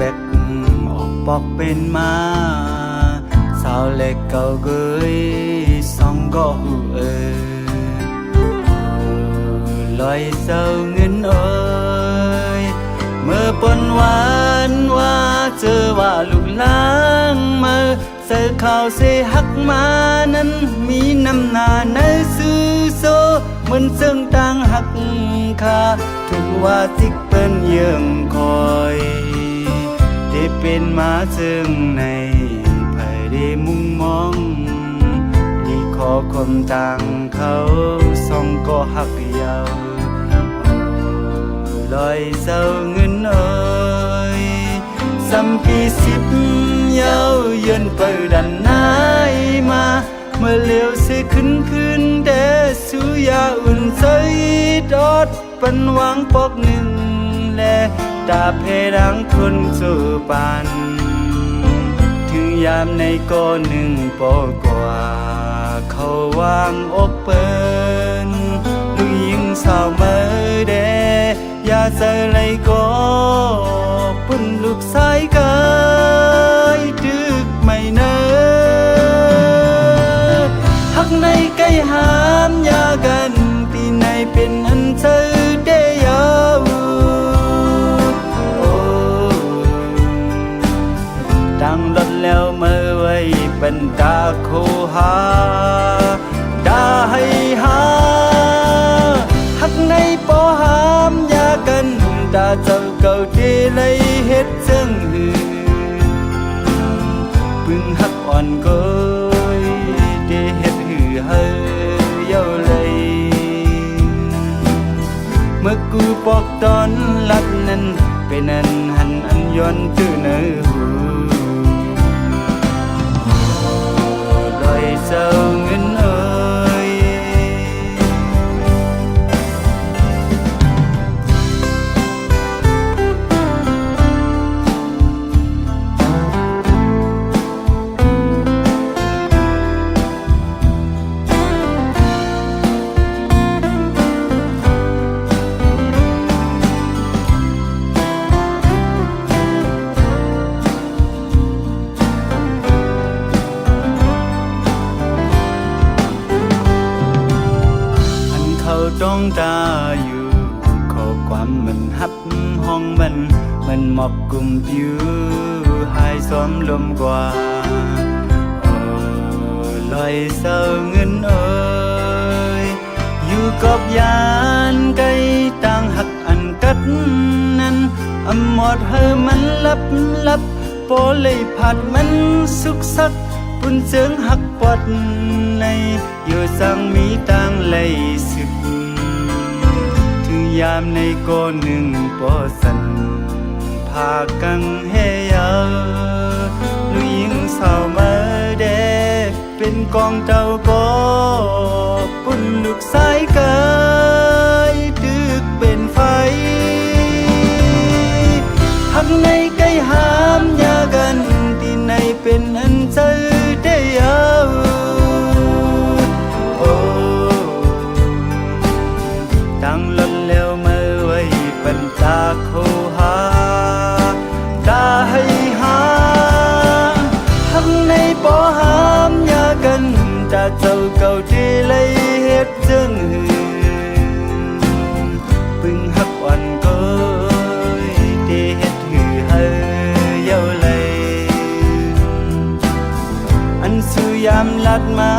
บออกปอกเป็นมาสาวเล็กเก่าเกยสองก็หูเออลอยเศร้าเงินเอ้ยเมื่อปนหวานว่าเจอว่าลูกล้างมาเสือข่าวเสหักมานั้นมีน้ำหนาในซื้อโซเหมือนเสื่องต่างหักคาทุกว่าทิกเป็นเยื่องคอย ที่เป็นมาซึ่งในภายได้มุ่งมองที่ขอความต่างเขาสองก็หักยาวลอยเศร้าเงินเอ้ยสัมปีสิบยาวเยินเปิดดันนายมาเมื่อเลี้ยวสิขึ้นขึ้นเดสุยาอุ่นใจดอดปันหวังปอกหนึ่งแล ตาเพดังคนสู่ปัน ถึงยามในก้อนหนึ่งปอกว่า เขาวางอกเปินลูกยิงสาวเมื่อเดอย่าเจอเลยก้อน เป็นตาโคหาดาให้หาหักในปอหามยากันตาเจ้าเก่าที่เลยเฮ็ดเจังหือพึ่งหักอ่อนเกยได้เฮ็ดหือเฮยเย้าเลยเมื่อกูปอกตอนลัดนั้นเป็นอันหันอันย้อนตื้อเนื้อ องตาอยู่ขอความมันฮับห้องมัน มันหมอบกลุ่มผิวหายซ้อมลมกว่าโอ้ลอยเศร้าเงินเอ้ยอยู่กับยานไกลต่างหักอันกัดนั้นอำหมอดเฮอมันลับลับโปเลยผัดมันสุกสักปุ่นเสียงหักปอดในอยู่สังมีตังเลยสึก ยามในก้อนหนึ่งปอสันพากังเฮยาลูกยิงสาวมาเดเป็นกองเจ้าก็ เก่าที่เลยเฮ็ดจังหือปึงหักอ่อนก็ที่เฮ็ดหือเฮเยาเลยอันสุยามลัดมา